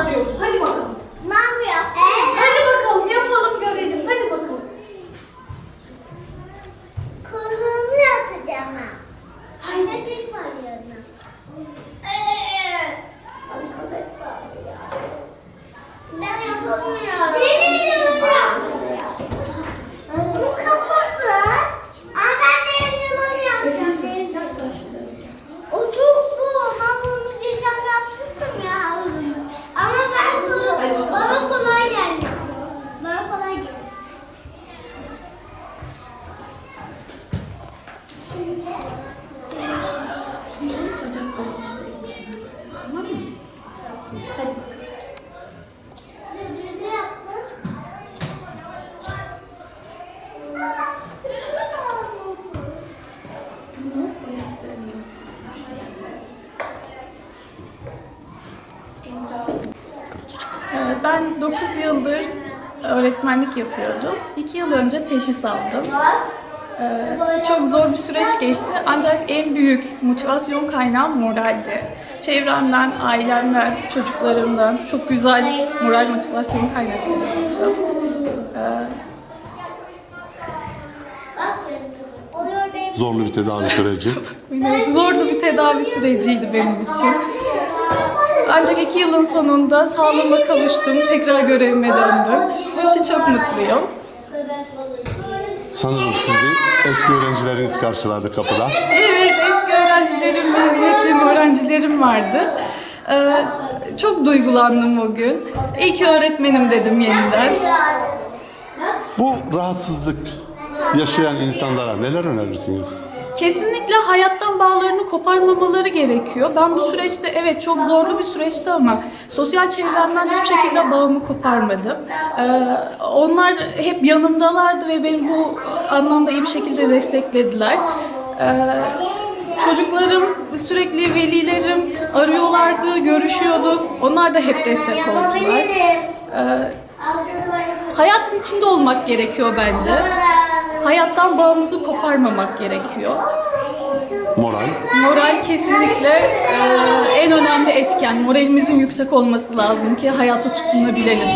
okulumuzu tasarlıyoruz. Hadi bakalım. Ne Hadi. Evet, ben 9 yıldır öğretmenlik yapıyordum. 2 yıl önce teşhis aldım. Ee, çok zor bir süreç geçti ancak en büyük motivasyon kaynağım moraldi. Çevremden, ailemden, çocuklarımdan çok güzel moral motivasyon kaynakları aldım. Ee. Zorlu bir tedavi süreci. evet, zorlu bir tedavi süreciydi benim için. Ancak iki yılın sonunda sağlığıma kavuştum, tekrar görevime döndüm. Bunun için çok mutluyum. Sanırım sizi eski öğrencileriniz karşıladı kapıda. Evet, eski öğrencilerim, ettiğim öğrencilerim vardı. Ee, çok duygulandım o gün. İyi ki öğretmenim dedim yeniden. Bu rahatsızlık yaşayan insanlara neler önerirsiniz? Kesinlikle hayattan bağlarını koparmamaları gerekiyor. Ben bu süreçte evet çok zorlu bir süreçti ama sosyal çevremden hiçbir şekilde bağımı koparmadım. Ee, onlar hep yanımdalardı ve beni bu anlamda iyi bir şekilde desteklediler. Ee, çocuklarım sürekli velilerim arıyorlardı, görüşüyorduk. Onlar da hep destek oldular. Ee, hayatın içinde olmak gerekiyor bence. Hayattan bağımızı koparmamak gerekiyor. Moral. Moral kesinlikle e, en önemli etken. Moralimizin yüksek olması lazım ki hayata tutunabilelim.